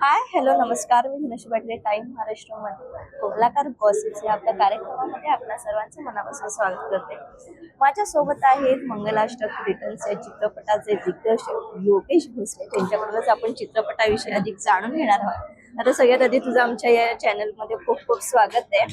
Hi hello नमस्कार. मी धनुष Patil time महाराष्ट्रामध्ये कोल्हाकार gossips या आपल्या कार्यक्रमामध्ये आपल्या सर्वांचं मनापासून स्वागत करते. माझ्या सोबत आहेत मंगलाष्टक रिटर्न्स या चित्रपटाचे दिग्दर्शक योगेश भोसले. त्यांच्याकडूनच आपण चित्रपटाविषयी अधिक जाणून घेणार आहोत. आता सगळ्यात आधी तुझं आमच्या या चॅनलमध्ये खूप खूप स्वागत आहे.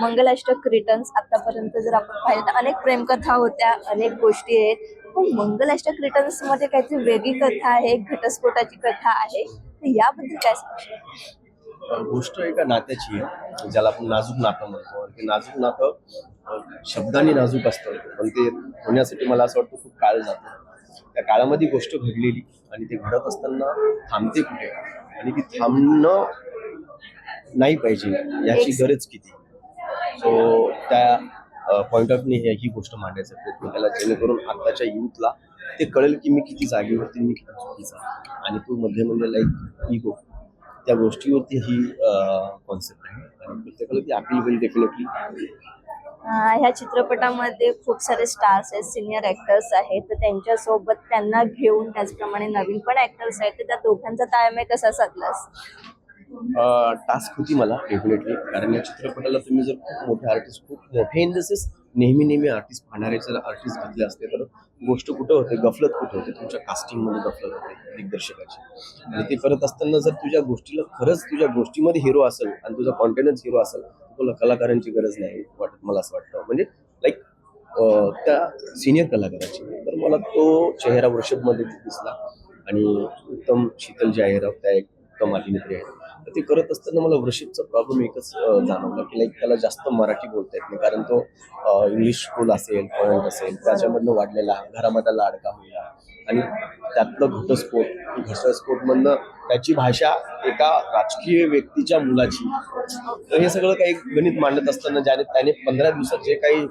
मंगलाष्टक रिटर्न्स आतापर्यंत जर आपण पाहिलं तर अनेक प्रेमकथा होत्या अनेक गोष्टी आहेत. पण मंगलाष्टक रिटर्न्समध्ये काहीतरी वेगळी कथा आहे घटस्फोटाची कथा आहे. याबद्दल काय सांगशील? गोष्ट एका नात्याची आहे ज्याला आपण नाजूक नातं म्हणतो. ते नाजूक नातं शब्दांनी नाजूक असतं. पण ते होण्यासाठी मला असं वाटतं खूप काळ जातो. त्या काळामध्ये गोष्ट घडलेली आणि ते घडत असताना थांबते कुठे? आणि ती थांबणं नाही पाहिजे याची गरज किती? सो त्या पॉइंट ऑफ ही गोष्ट मांडायचा प्रयत्न केला जेणेकरून आताच्या युथला ते कळेल की मी किती जागेवरती मी किती चुकीचा आणि तो मध्ये मध्ये लाईक इगो त्या गोष्टीवरती ही कॉन्सेप्ट आहे. आणि प्रत्येकाला ती अपील होईल डेफिनेटली ह्या चित्रपटामध्ये खूप सारे स्टार्स आहेत सिनियर ऍक्टर्स आहेत. तर त्यांच्यासोबत त्यांना घेऊन त्याचप्रमाणे नवीन पण ऍक्टर्स आहेत. तर त्या दोघांचा ताळमेळ कसा साधलास? टास्क होती मला डेफिनेटली कारण या चित्रपटाला तुम्ही जर खूप मोठे आर्टिस्ट खूप मोठे इन द सेन्स नेहमी नेहमी आर्टिस्ट पाहणारे जर आर्टिस्ट घेतले असते तर गोष्ट कुठं होते? गफलत कुठं होते? तुमच्या कास्टिंगमध्ये गफलत होते दिग्दर्शकाची. आणि ते करत असताना जर तुझ्या गोष्टीला खरंच तुझ्या गोष्टीमध्ये हिरो असेल आणि तुझा कॉन्टेनन्स हिरो असेल तुला कलाकारांची गरज नाही वाटत मला असं वाटतं. म्हणजे लाईक त्या सिनियर कलाकाराची. तर मला तो चेहरा वर्षभमध्ये दिसला. आणि उत्तम शीतल जे आहे त्या एक उत्तम अभिनेत्री आहेत. तर ते करत असताना मला वृषभचा प्रॉब्लेम एकच जाणवला की लाईक त्याला जास्त मराठी बोलता येत नाही. कारण तो इंग्लिश स्कूल असेल पॉईंट असेल त्याच्यामधनं वाढलेला घरामध्ये लाडका होईला आणि त्यातलं घटस्फोट घटस्फोटमधनं त्याची भाषा एका राजकीय व्यक्तीच्या मुलाची. तर हे सगळं काही गणित मांडत असताना ज्याने त्याने पंधरा दिवसात जे काही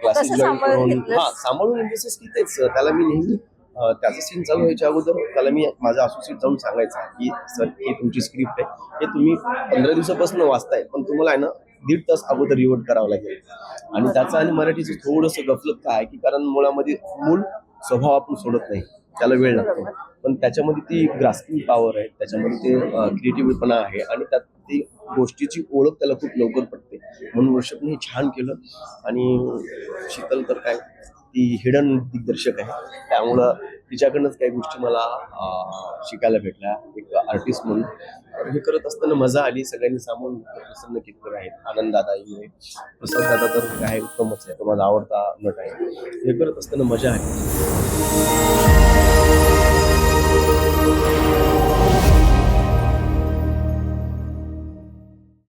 क्लासेस जॉईन करून? हा सांभाळून की तेच. त्याला मी नेहमी त्याचं सीन चालू व्हायच्या अगोदर त्याला मी माझा असोसिएट जाऊन सांगायचा की सर ही तुमची स्क्रिप्ट आहे. हे तुम्ही पंधरा दिवसापासून वाचताय पण तुम्हाला आहे ना दीड तास अगोदर रिवर्ट करावं लागेल. आणि त्याचं आणि मराठीचं थोडंसं गफलत काय आहे की कारण मुळामध्ये मूळ स्वभाव आपण सोडत नाही. त्याला वेळ लागतो. पण त्याच्यामध्ये ती ग्रास्पिंग पॉवर आहे. त्याच्यामध्ये ते क्रिएटिव्हपणा आहे. आणि त्यात ती गोष्टीची ओळख त्याला खूप लवकर पडते. म्हणून वर्षभने हे छान केलं. आणि शीतल तर काय ती हिडन दिग्दर्शक आहे. त्यामुळं तिच्याकडनंच काही गोष्टी मला शिकायला भेटल्या. एक आर्टिस्ट म्हणून. तर हे करत असताना मजा आली. सगळ्यांनी सांगून प्रसन्न कितकर आहेत आनंद दादा इंगळे प्रसाद दादा तर काय उत्तमच आहे. तो माझा आवडता नट आहे. हे करत असताना मजा आली.